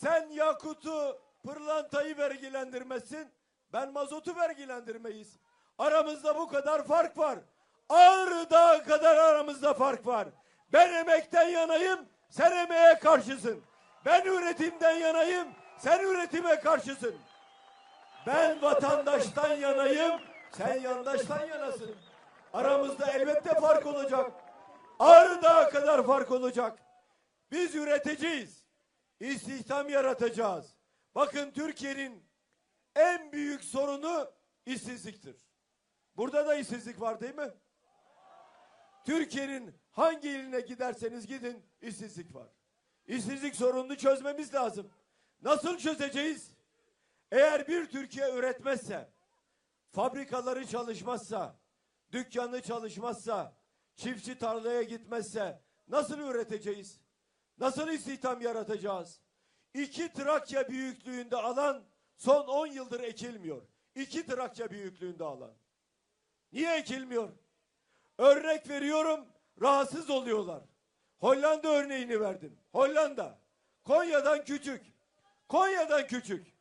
Sen yakutu, pırlantayı vergilendirmesin. Ben mazotu vergilendirmeyiz. Aramızda bu kadar fark var. Ağrı Dağı kadar aramızda fark var. Ben emekten yanayım, sen emeğe karşısın. Ben üretimden yanayım, sen üretime karşısın. Ben vatandaştan yanayım, sen yandaştan yanasın. Aramızda elbette fark olacak. Ağrı Dağı kadar fark olacak. Biz üreteceğiz. İstihdam yaratacağız. Bakın Türkiye'nin en büyük sorunu işsizliktir. Burada da işsizlik var değil mi? Türkiye'nin hangi iline giderseniz gidin işsizlik var. İşsizlik sorununu çözmemiz lazım. Nasıl çözeceğiz? Eğer bir Türkiye üretmezse, fabrikaları çalışmazsa, dükkanı çalışmazsa, çiftçi tarlaya gitmezse nasıl üreteceğiz? Nasıl istihdam yaratacağız? İki Trakya büyüklüğünde alan son 10 yıldır ekilmiyor. İki Trakya büyüklüğünde alan. Niye ekilmiyor? Örnek veriyorum, rahatsız oluyorlar. Hollanda örneğini verdim. Hollanda. Konya'dan küçük. Konya'dan küçük.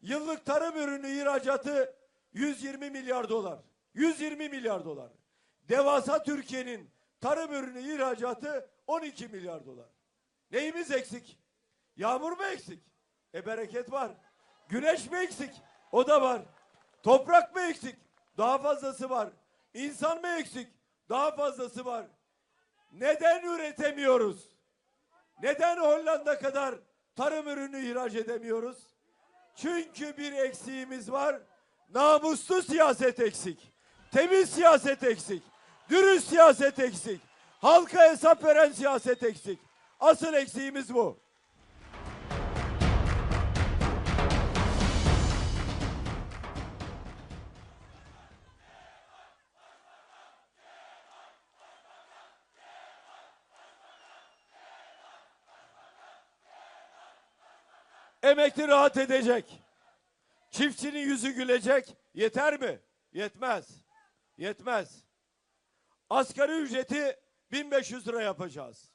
Yıllık tarım ürünü ihracatı 120 milyar dolar. 120 milyar dolar. Devasa Türkiye'nin tarım ürünü ihracatı 12 milyar dolar. Neyimiz eksik? Yağmur mu eksik? E bereket var. Güneş mi eksik? O da var. Toprak mı eksik? Daha fazlası var. İnsan mı eksik? Daha fazlası var. Neden üretemiyoruz? Neden Hollanda kadar tarım ürünü ihraç edemiyoruz? Çünkü bir eksiğimiz var. Namuslu siyaset eksik. Temiz siyaset eksik. Dürüst siyaset eksik. Halka hesap veren siyaset eksik. Asıl eksiğimiz bu. Emekli rahat edecek. Çiftçinin yüzü gülecek. Yeter mi? Yetmez. Yetmez. Asgari ücreti 1500 lira yapacağız.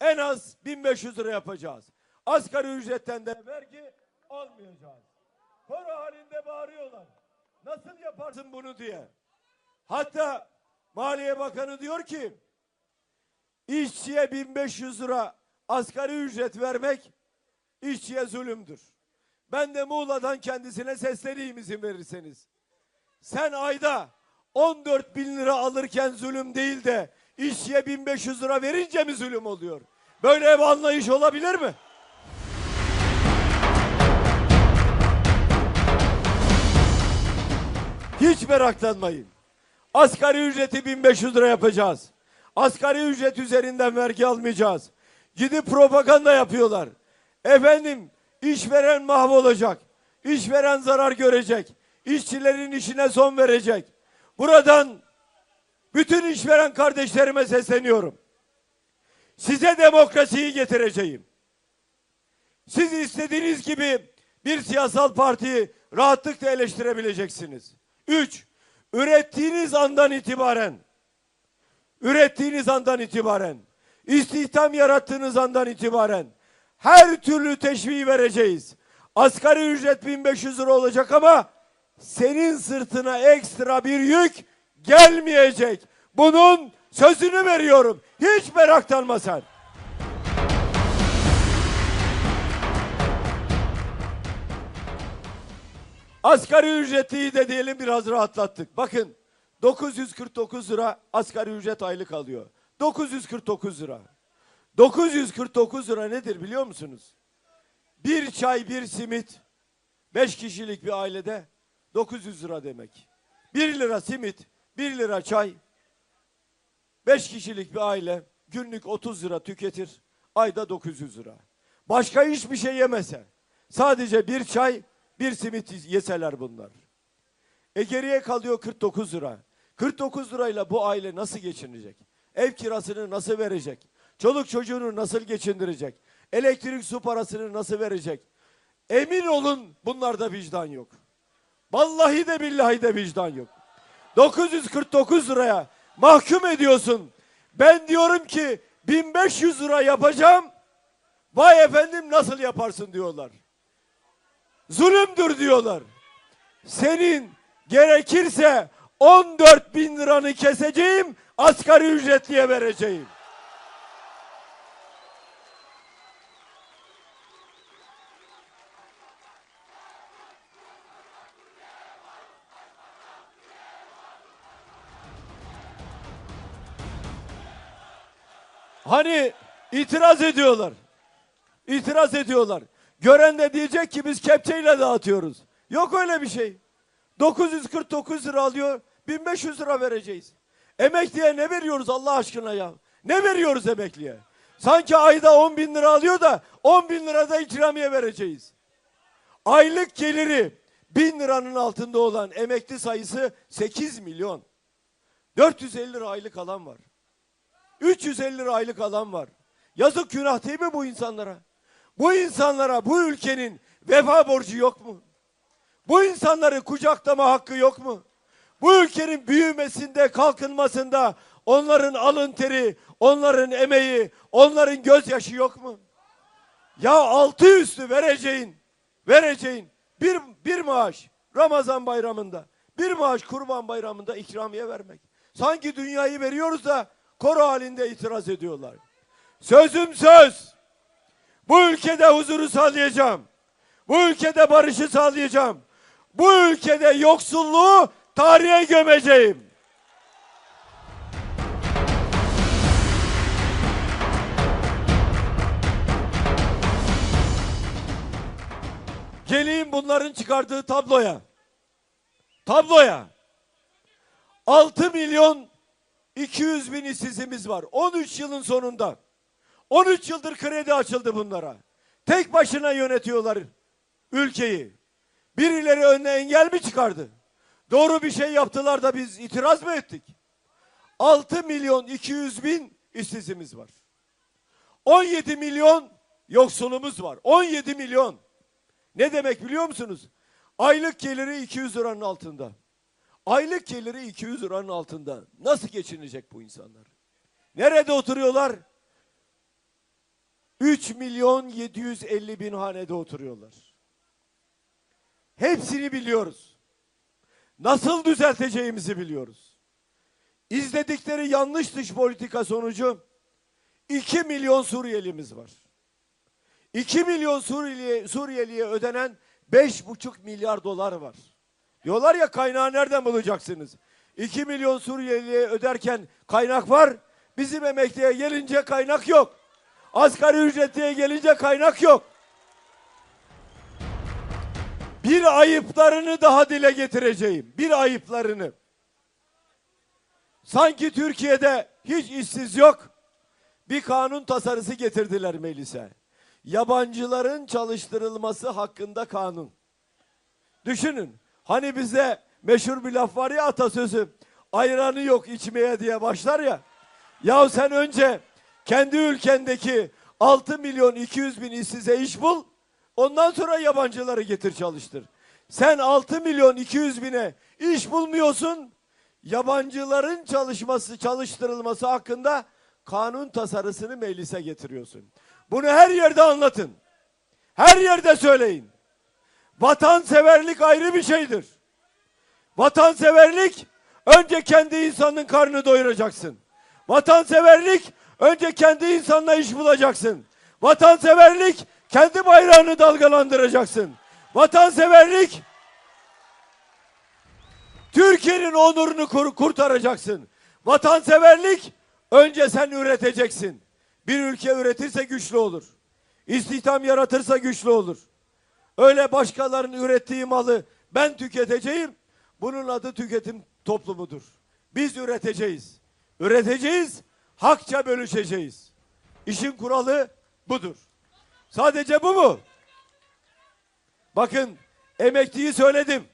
En az 1500 lira yapacağız. Asgari ücretten de vergi almayacağız. Koro halinde bağırıyorlar. Nasıl yaparsın bunu diye. Hatta Maliye Bakanı diyor ki işçiye 1500 lira asgari ücret vermek işçiye zulümdür. Ben de Muğla'dan kendisine sesleneyim izin verirseniz. Sen ayda 14 bin lira alırken zulüm değil de işçiye 1500 lira verince mi zulüm oluyor? Böyle bir anlayış olabilir mi? Hiç meraklanmayın. Asgari ücreti 1500 lira yapacağız. Asgari ücret üzerinden vergi almayacağız. Gidip propaganda yapıyorlar. Efendim işveren mahvolacak. İşveren zarar görecek. İşçilerin işine son verecek. Buradan bütün işveren kardeşlerime sesleniyorum. Size demokrasiyi getireceğim. Siz istediğiniz gibi bir siyasal partiyi rahatlıkla eleştirebileceksiniz. Üç, ürettiğiniz andan itibaren, ürettiğiniz andan itibaren, istihdam yarattığınız andan itibaren her türlü teşviği vereceğiz. Asgari ücret 1500 lira olacak ama senin sırtına ekstra bir yük gelmeyecek. Bunun sözünü veriyorum. Hiç meraklanma sen. Asgari ücreti de diyelim biraz rahatlattık. Bakın 949 lira asgari ücret aylık alıyor. 949 lira. 949 lira nedir biliyor musunuz? Bir çay, bir simit, beş kişilik bir ailede 900 lira demek. Bir lira simit, bir lira çay, beş kişilik bir aile günlük 30 lira tüketir, ayda 900 lira. Başka hiçbir şey yemese, sadece bir çay, bir simit yeseler bunlar. E geriye kalıyor 49 lira. 49 lirayla bu aile nasıl geçinecek? Ev kirasını nasıl verecek? Çoluk çocuğunu nasıl geçindirecek? Elektrik su parasını nasıl verecek? Emin olun bunlarda vicdan yok. Vallahi de billahi de vicdan yok. 949 liraya mahkum ediyorsun. Ben diyorum ki 1500 lira yapacağım. Vay efendim nasıl yaparsın diyorlar. Zulümdür diyorlar. Senin gerekirse 14 bin liranı keseceğim, asgari ücretliye vereceğim. Hani itiraz ediyorlar. İtiraz ediyorlar. Gören de diyecek ki biz kepçeyle dağıtıyoruz. Yok öyle bir şey. 949 lira alıyor, 1500 lira vereceğiz. Emekliye ne veriyoruz Allah aşkına ya? Ne veriyoruz emekliye? Sanki ayda 10 bin lira alıyor da 10 bin lira da ikramiye vereceğiz. Aylık geliri 1000 liranın altında olan emekli sayısı 8 milyon. 450 lira aylık alan var. 350 lira aylık alan var. Yazık günah değil mi bu insanlara? Bu insanlara bu ülkenin vefa borcu yok mu? Bu insanları kucaklama hakkı yok mu? Bu ülkenin büyümesinde, kalkınmasında onların alın teri, onların emeği, onların gözyaşı yok mu? Ya altı üstü vereceğin, vereceğin bir, bir maaş Ramazan bayramında, bir maaş kurban bayramında ikramiye vermek. Sanki dünyayı veriyoruz da koro halinde itiraz ediyorlar. Sözüm söz. Bu ülkede huzuru sağlayacağım. Bu ülkede barışı sağlayacağım. Bu ülkede yoksulluğu tarihe gömeceğim. Geleyim bunların çıkardığı tabloya. Tabloya. 6 milyon 200 bin işsizimiz var. 13 yılın sonunda. 13 yıldır kredi açıldı bunlara. Tek başına yönetiyorlar ülkeyi. Birileri önüne engel mi çıkardı? Doğru bir şey yaptılar da biz itiraz mı ettik? 6 milyon 200 bin işsizimiz var. 17 milyon yoksulumuz var. 17 milyon. Ne demek biliyor musunuz? Aylık geliri 200 liranın altında. Aylık geliri 200 liranın altında. Nasıl geçinecek bu insanlar? Nerede oturuyorlar? 3 milyon 750 bin hanede oturuyorlar. Hepsini biliyoruz. Nasıl düzelteceğimizi biliyoruz. İzledikleri yanlış dış politika sonucu 2 milyon Suriyelimiz var. 2 milyon Suriyeli, Suriyeliye ödenen 5,5 milyar dolar var. Diyorlar ya kaynağı nereden bulacaksınız? 2 milyon Suriyeliye öderken kaynak var. Bizim emekliye gelince kaynak yok. Asgari ücretliye gelince kaynak yok. Bir ayıplarını daha dile getireceğim. Bir ayıplarını. Sanki Türkiye'de hiç işsiz yok. Bir kanun tasarısı getirdiler meclise. Yabancıların çalıştırılması hakkında kanun. Düşünün. Hani bize meşhur bir laf var ya atasözü. Ayranı yok içmeye diye başlar ya. Ya sen önce kendi ülkendeki 6 milyon 200 bin işsize iş bul. Ondan sonra yabancıları getir çalıştır. Sen 6 milyon 200 bine iş bulmuyorsun. Yabancıların çalışması, çalıştırılması hakkında kanun tasarısını meclise getiriyorsun. Bunu her yerde anlatın. Her yerde söyleyin. Vatanseverlik ayrı bir şeydir. Vatanseverlik önce kendi insanın karnını doyuracaksın. Vatanseverlik önce kendi insanla iş bulacaksın. Vatanseverlik kendi bayrağını dalgalandıracaksın. Vatanseverlik Türkiye'nin onurunu kur- kurtaracaksın. Vatanseverlik önce sen üreteceksin. Bir ülke üretirse güçlü olur. İstihdam yaratırsa güçlü olur. Öyle başkalarının ürettiği malı ben tüketeceğim. Bunun adı tüketim toplumudur. Biz üreteceğiz. Üreteceğiz, hakça bölüşeceğiz. İşin kuralı budur. Sadece bu mu? Bakın emekliyi söyledim.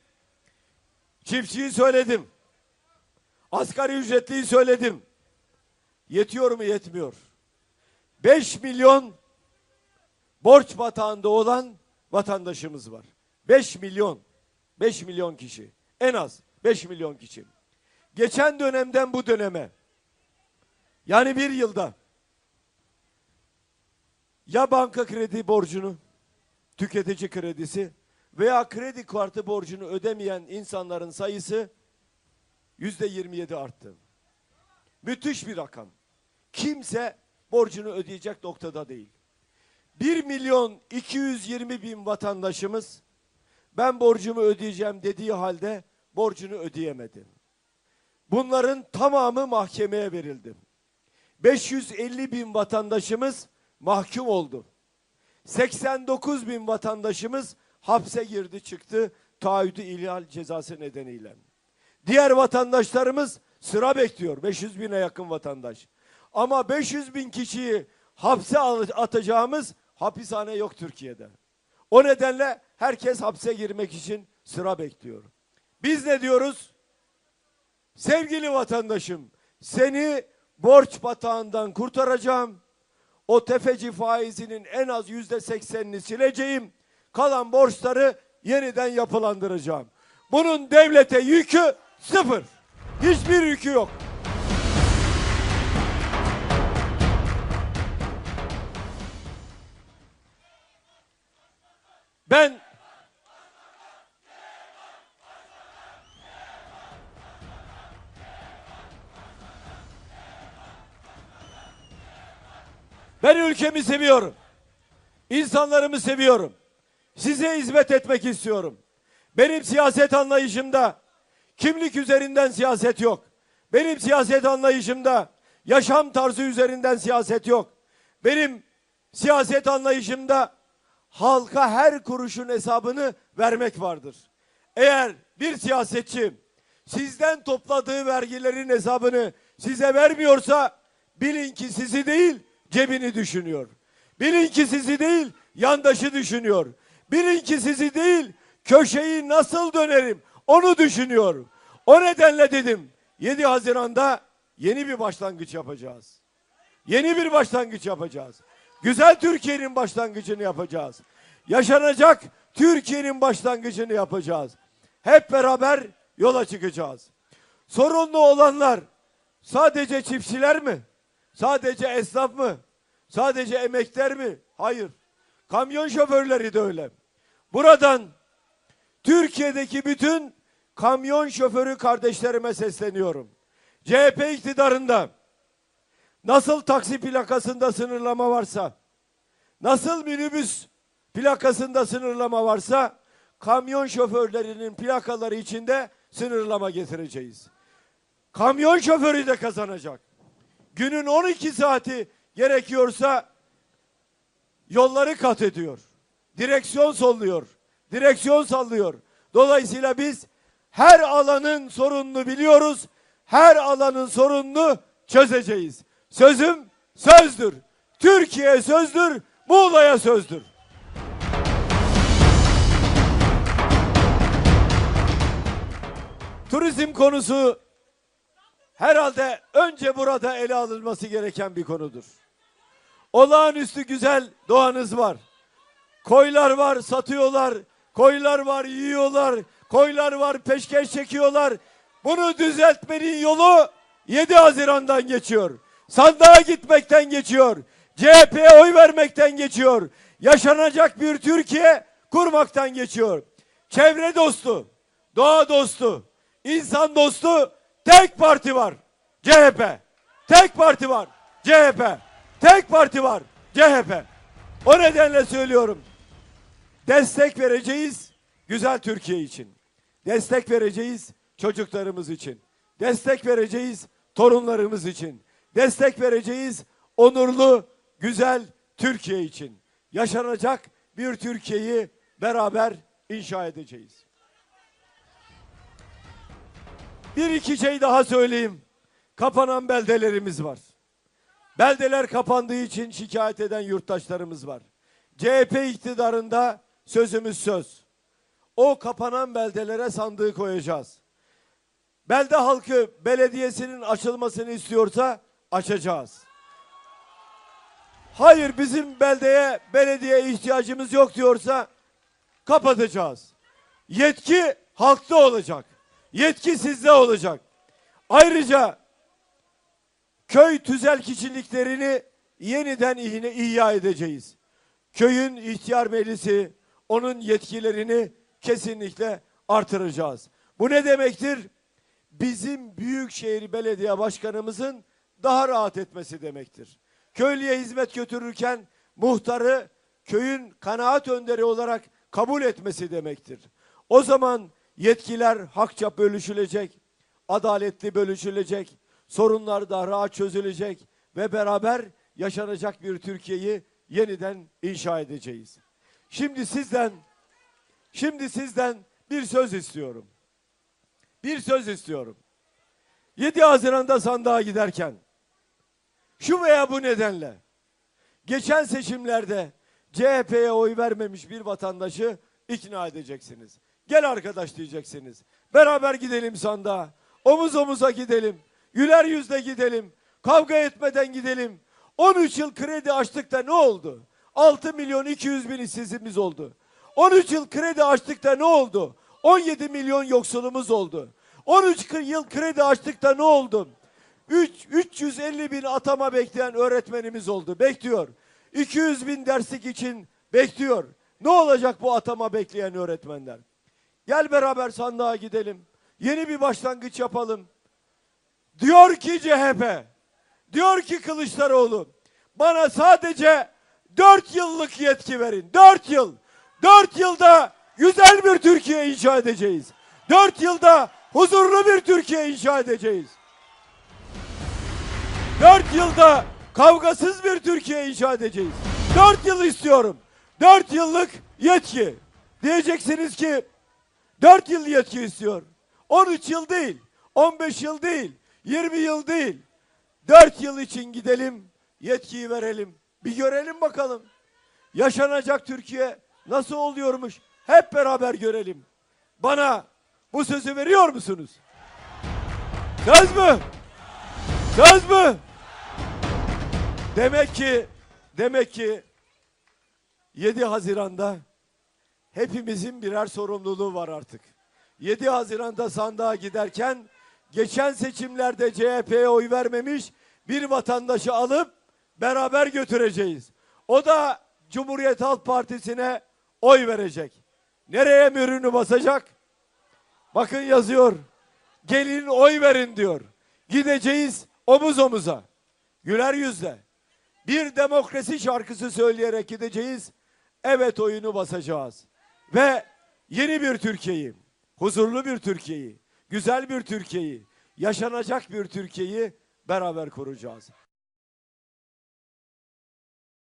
Çiftçiyi söyledim. Asgari ücretliyi söyledim. Yetiyor mu? Yetmiyor. 5 milyon borç batağında olan vatandaşımız var. 5 milyon. 5 milyon kişi. En az 5 milyon kişi. Geçen dönemden bu döneme yani bir yılda ya banka kredi borcunu, tüketici kredisi veya kredi kartı borcunu ödemeyen insanların sayısı yüzde 27 arttı. Müthiş bir rakam. Kimse borcunu ödeyecek noktada değil. 1 milyon 220 bin vatandaşımız ben borcumu ödeyeceğim dediği halde borcunu ödeyemedi. Bunların tamamı mahkemeye verildi. 550 bin vatandaşımız mahkum oldu. 89 bin vatandaşımız hapse girdi çıktı taahhüdü ihlal cezası nedeniyle. Diğer vatandaşlarımız sıra bekliyor. 500 bine yakın vatandaş. Ama 500 bin kişiyi hapse atacağımız hapishane yok Türkiye'de. O nedenle herkes hapse girmek için sıra bekliyor. Biz ne diyoruz? Sevgili vatandaşım, seni borç batağından kurtaracağım. O tefeci faizinin en az yüzde seksenini sileceğim. Kalan borçları yeniden yapılandıracağım. Bunun devlete yükü sıfır. Hiçbir yükü yok. Ben Ben ülkemi seviyorum. İnsanlarımı seviyorum. Size hizmet etmek istiyorum. Benim siyaset anlayışımda kimlik üzerinden siyaset yok. Benim siyaset anlayışımda yaşam tarzı üzerinden siyaset yok. Benim siyaset anlayışımda halka her kuruşun hesabını vermek vardır. Eğer bir siyasetçi sizden topladığı vergilerin hesabını size vermiyorsa bilin ki sizi değil cebini düşünüyor. Bilin ki sizi değil yandaşı düşünüyor. Bilin ki sizi değil köşeyi nasıl dönerim onu düşünüyor. O nedenle dedim 7 Haziran'da yeni bir başlangıç yapacağız. Yeni bir başlangıç yapacağız. Güzel Türkiye'nin başlangıcını yapacağız. Yaşanacak Türkiye'nin başlangıcını yapacağız. Hep beraber yola çıkacağız. Sorunlu olanlar sadece çiftçiler mi? Sadece esnaf mı? Sadece emekler mi? Hayır. Kamyon şoförleri de öyle. Buradan Türkiye'deki bütün kamyon şoförü kardeşlerime sesleniyorum. CHP iktidarında nasıl taksi plakasında sınırlama varsa, nasıl minibüs plakasında sınırlama varsa, kamyon şoförlerinin plakaları içinde sınırlama getireceğiz. Kamyon şoförü de kazanacak. Günün 12 saati gerekiyorsa yolları kat ediyor. Direksiyon solluyor. Direksiyon sallıyor. Dolayısıyla biz her alanın sorununu biliyoruz. Her alanın sorununu çözeceğiz. Sözüm sözdür. Türkiye sözdür. Muğla'ya sözdür. Turizm konusu herhalde önce burada ele alınması gereken bir konudur. Olağanüstü güzel doğanız var. Koylar var satıyorlar. Koylar var yiyorlar. Koylar var peşkeş çekiyorlar. Bunu düzeltmenin yolu 7 Haziran'dan geçiyor. Sandığa gitmekten geçiyor. CHP'ye oy vermekten geçiyor. Yaşanacak bir Türkiye kurmaktan geçiyor. Çevre dostu, doğa dostu, insan dostu tek parti var. CHP. Tek parti var. CHP. Tek parti var. CHP. O nedenle söylüyorum. Destek vereceğiz güzel Türkiye için. Destek vereceğiz çocuklarımız için. Destek vereceğiz torunlarımız için. Destek vereceğiz onurlu, güzel Türkiye için. Yaşanacak bir Türkiye'yi beraber inşa edeceğiz. Bir iki şey daha söyleyeyim. Kapanan beldelerimiz var. Beldeler kapandığı için şikayet eden yurttaşlarımız var. CHP iktidarında sözümüz söz. O kapanan beldelere sandığı koyacağız. Belde halkı belediyesinin açılmasını istiyorsa açacağız. Hayır bizim beldeye belediye ihtiyacımız yok diyorsa kapatacağız. Yetki halkta olacak. Yetki sizde olacak. Ayrıca köy tüzel kişiliklerini yeniden ihya edeceğiz. köyün ihtiyar meclisi onun yetkilerini kesinlikle artıracağız. Bu ne demektir? Bizim Büyükşehir Belediye Başkanımızın daha rahat etmesi demektir. Köylüye hizmet götürürken muhtarı köyün kanaat önderi olarak kabul etmesi demektir. O zaman yetkiler hakça bölüşülecek, adaletli bölüşülecek, sorunlar daha rahat çözülecek ve beraber yaşanacak bir Türkiye'yi yeniden inşa edeceğiz. Şimdi sizden şimdi sizden bir söz istiyorum. Bir söz istiyorum. 7 Haziran'da sandığa giderken şu veya bu nedenle geçen seçimlerde CHP'ye oy vermemiş bir vatandaşı ikna edeceksiniz. Gel arkadaş diyeceksiniz. Beraber gidelim sandığa. Omuz omuza gidelim. Güler yüzle gidelim. Kavga etmeden gidelim. 13 yıl kredi açtık da ne oldu? 6 milyon 200 bin işsizimiz oldu. 13 yıl kredi açtık da ne oldu? 17 milyon yoksulumuz oldu. 13 kı- yıl kredi açtık da ne oldu? 3, 350 bin atama bekleyen öğretmenimiz oldu. Bekliyor. 200 bin derslik için bekliyor. Ne olacak bu atama bekleyen öğretmenler? Gel beraber sandığa gidelim. Yeni bir başlangıç yapalım. Diyor ki CHP, diyor ki Kılıçdaroğlu, bana sadece dört yıllık yetki verin. Dört yıl. Dört yılda güzel bir Türkiye inşa edeceğiz. Dört yılda huzurlu bir Türkiye inşa edeceğiz. Dört yılda kavgasız bir Türkiye inşa edeceğiz. Dört yıl istiyorum. Dört yıllık yetki. Diyeceksiniz ki dört yıl yetki istiyor. 13 yıl değil, 15 yıl değil, 20 yıl değil. Dört yıl için gidelim, yetkiyi verelim. Bir görelim bakalım. Yaşanacak Türkiye nasıl oluyormuş? Hep beraber görelim. Bana bu sözü veriyor musunuz? Söz mü? Söz mü? Demek ki demek ki 7 Haziran'da hepimizin birer sorumluluğu var artık. 7 Haziran'da sandığa giderken geçen seçimlerde CHP'ye oy vermemiş bir vatandaşı alıp beraber götüreceğiz. O da Cumhuriyet Halk Partisi'ne oy verecek. Nereye mührünü basacak? Bakın yazıyor. Gelin oy verin diyor. Gideceğiz omuz omuza. Güler yüzle. Bir demokrasi şarkısı söyleyerek gideceğiz. Evet oyunu basacağız. Ve yeni bir Türkiye'yi, huzurlu bir Türkiye'yi, güzel bir Türkiye'yi, yaşanacak bir Türkiye'yi beraber kuracağız.